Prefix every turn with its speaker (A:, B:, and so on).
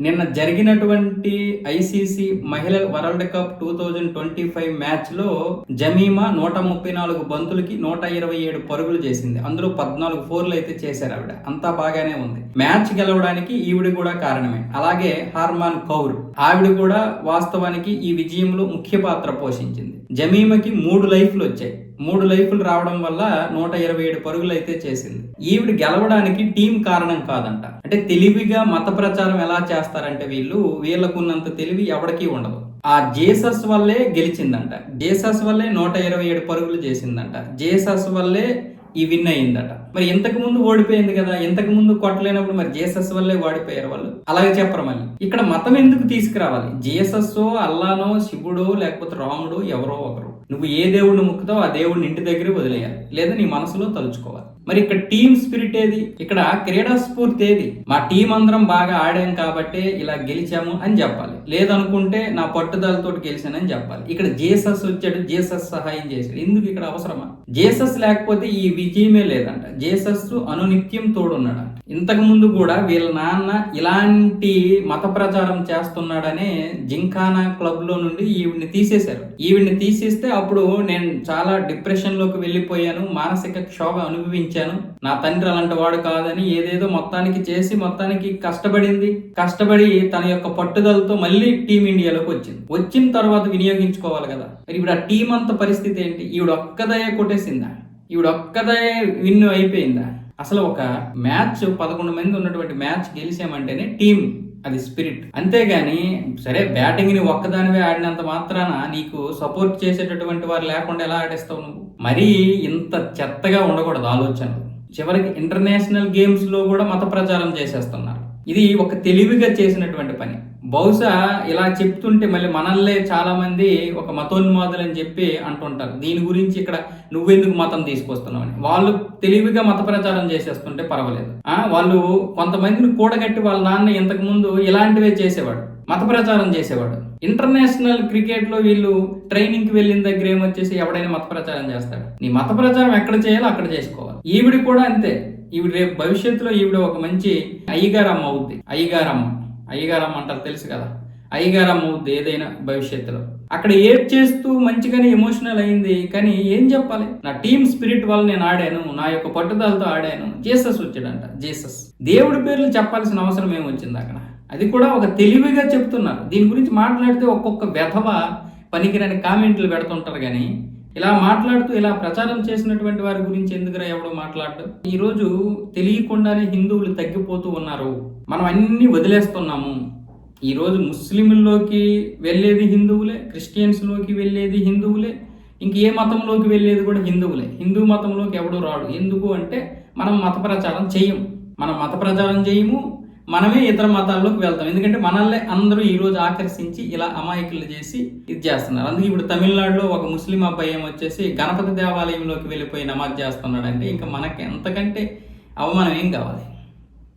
A: నిన్న జరిగినటువంటి ఐసీసీ మహిళల world cup two thousand twenty five మ్యాచ్లో జమీమా నూట ముప్పై నాలుగు బంతులకి నూట ఇరవై ఏడు పరుగులు చేసింది. అందులో పద్నాలుగు ఫోర్లు అయితే చేశారు ఆవిడ. అంతా బాగానే ఉంది. మ్యాచ్ గెలవడానికి ఈవిడ కూడా కారణమే. అలాగే హార్మాన్ కౌర్. ఆవిడ కూడా వాస్తవానికి ఈ విజయంలో ముఖ్య పాత్ర పోషించింది. జమీమకి మూడు లైఫ్లు వచ్చాయి. మూడు లైఫ్లు రావడం వల్ల నూట ఇరవై ఏడు పరుగులు అయితే చేసింది. ఈవిడ గెలవడానికి టీం కారణం కాదంట. అంటే తెలివిగా మత ప్రచారం ఎలా చేస్తారంటే వీళ్ళు వీళ్ళకున్నంత తెలివి ఎవరికీ ఉండదు. ఆ జేసస్ వల్లే గెలిచిందంట. జేసస్ వల్లే నూట ఇరవై ఏడు పరుగులు చేసిందంట. జేసస్ వల్లే ఈ విన్ అయిందట మరి ఇంతకు ముందు ఓడిపోయింది కదా ఇంతకు ముందు కొట్టలేనప్పుడు మరి జేఎస్ఎస్ వల్లే ఓడిపోయారు వాళ్ళు? అలాగే చెప్పరు మళ్ళీ. ఇక్కడ మతం ఎందుకు తీసుకురావాలి? జేఎస్ఎస్ అల్లానో శివుడో లేకపోతే రాముడు ఎవరో ఒకరు. నువ్వు ఏ దేవుడిని ముక్కుతావు ఆ దేవుడిని ఇంటి దగ్గరే వదిలేయాలి. లేదా నీ మనసులో తలుచుకోవాలి. మరి ఇక్కడ టీం స్పిరిట్ ఏది? ఇక్కడ క్రీడా స్ఫూర్తి ఏది? మా టీం అందరం బాగా ఆడాం కాబట్టి ఇలా గెలిచాము అని చెప్పాలి. లేదనుకుంటే నా పట్టుదలతో గెలిచానని చెప్పాలి. ఇక్కడ జేసస్ వచ్చాడు జేసస్ సహాయం చేశాడు. ఎందుకు ఇక్కడ అవసరమా? జేసస్ లేకపోతే ఈ విజయమే లేదంట. జేసస్ అనునిత్యం తోడున్నాడంట. ఇంతకు ముందు కూడా వీళ్ళ నాన్న ఇలాంటి మత ప్రచారం చేస్తున్నాడనే జింకానా క్లబ్లో నుండి ఈవిడ్ని తీసేశారు. ఈవిడ్ని తీసేస్తే అప్పుడు నేను చాలా డిప్రెషన్లోకి వెళ్ళిపోయాను మానసిక క్షోభ అనుభవించాను. నా తండ్రి అలాంటి వాడు కాదని ఏదేదో మొత్తానికి చేసి మొత్తానికి కష్టపడింది. కష్టపడి తన యొక్క పట్టుదలతో మళ్ళీ టీమిండియాలోకి వచ్చింది. వచ్చిన తర్వాత వినియోగించుకోవాలి కదా. మరి ఇప్పుడు ఆ టీం అంత పరిస్థితి ఏంటి? ఈవిడ ఒక్కదయ కొట్టేసిందా? ఈవిడ ఒక్కదే విన్ అయిపోయిందా? అసలు ఒక మ్యాచ్ పదకొండు మంది ఉన్నటువంటి మ్యాచ్ గెలిచామంటేనే టీం అది స్పిరిట్. అంతేగాని సరే బ్యాటింగ్ని ఒక్కదానివే ఆడినంత మాత్రాన నీకు సపోర్ట్ చేసేటటువంటి వారు లేకుండా ఎలా ఆడేస్తావు నువ్వు? మరీ ఇంత చెత్తగా ఉండకూడదు ఆలోచనలు. చివరికి ఇంటర్నేషనల్ గేమ్స్లో కూడా మత ప్రచారం చేసేస్తున్నారు. ఇది ఒక తెలివిగా చేసినటువంటి పని. బహుశా ఇలా చెప్తుంటే మళ్ళీ మనల్లే చాలామంది ఒక మతోన్మాదులు అని చెప్పి అంటుంటారు. దీని గురించి ఇక్కడ నువ్వెందుకు మతం తీసుకొస్తున్నావు అని. వాళ్ళు తెలివిగా మత ప్రచారం చేసేస్తుంటే పర్వాలేదు. వాళ్ళు కొంతమందిని కూడగట్టి వాళ్ళ నాన్న ఇంతకుముందు ఇలాంటివే చేసేవాడు. మత ప్రచారం చేసేవాడు. ఇంటర్నేషనల్ క్రికెట్లో వీళ్ళు ట్రైనింగ్కి వెళ్ళిన దగ్గర ఏమొచ్చేసి ఎవడైనా మత ప్రచారం చేస్తాడు. నీ మత ప్రచారం ఎక్కడ చేయాలో అక్కడ చేసుకోవాలి. ఈవిడ కూడా అంతే. ఈవిడ రేపు భవిష్యత్తులో ఈవిడ ఒక మంచి అయ్యగారమ్మ అవుద్ది. అయ్యగారమ్మ. అయ్యగారమ్మ అంటారు తెలుసు కదా. అయ్యగారమ్మ అవుద్ది ఏదైనా భవిష్యత్తులో. అక్కడ ఏడ్ చేస్తూ మంచిగానే ఎమోషనల్ అయింది కానీ ఏం చెప్పాలి? నా టీమ్ స్పిరిట్ వల్ల నేను ఆడాను నా యొక్క పట్టుదలతో ఆడాను. జీసస్ వచ్చాడంట జీసస్. దేవుడి పేర్లు చెప్పాల్సిన అవసరం ఏమొచ్చింది అక్కడ? అది కూడా ఒక తెలివిగా చెప్తున్నారు. దీని గురించి మాట్లాడితే ఒక్కొక్క వ్యధవ పనికిరాని కామెంట్లు పెడుతుంటారు కానీ ఇలా మాట్లాడుతూ ఇలా ప్రచారం చేసినటువంటి వారి గురించి ఎందుకురా ఎవడో మాట్లాడు ఈ రోజు తెలియకుండానే హిందువులు తగ్గిపోతూ ఉన్నారు. మనం అన్ని వదిలేస్తున్నాము. ఈరోజు రోజు ముస్లింల్లోకి వెళ్ళేది హిందువులే క్రిస్టియన్స్లోకి వెళ్ళేది హిందువులే ఇంక ఏ మతంలోకి వెళ్ళేది కూడా హిందువులే. హిందూ మతంలోకి ఎవడూ రాడు. ఎందుకు అంటే మనం మత ప్రచారం చేయము మనం మత ప్రచారం చేయము మనమే ఇతర మతాల్లోకి వెళ్తాం. ఎందుకంటే మనల్ని అందరూ ఈ రోజు ఆకర్షించి ఇలా అమాయకులు చేసి ఇది చేస్తున్నారు. అందుకే ఇప్పుడు తమిళనాడులో ఒక ముస్లిం అబ్బాయి ఏమొచ్చేసి గణపతి దేవాలయంలోకి వెళ్ళిపోయి నమాజ్ చేస్తున్నాడు అంటే ఇంకా మనకి ఎంతకంటే అవమానం ఏం కావాలి?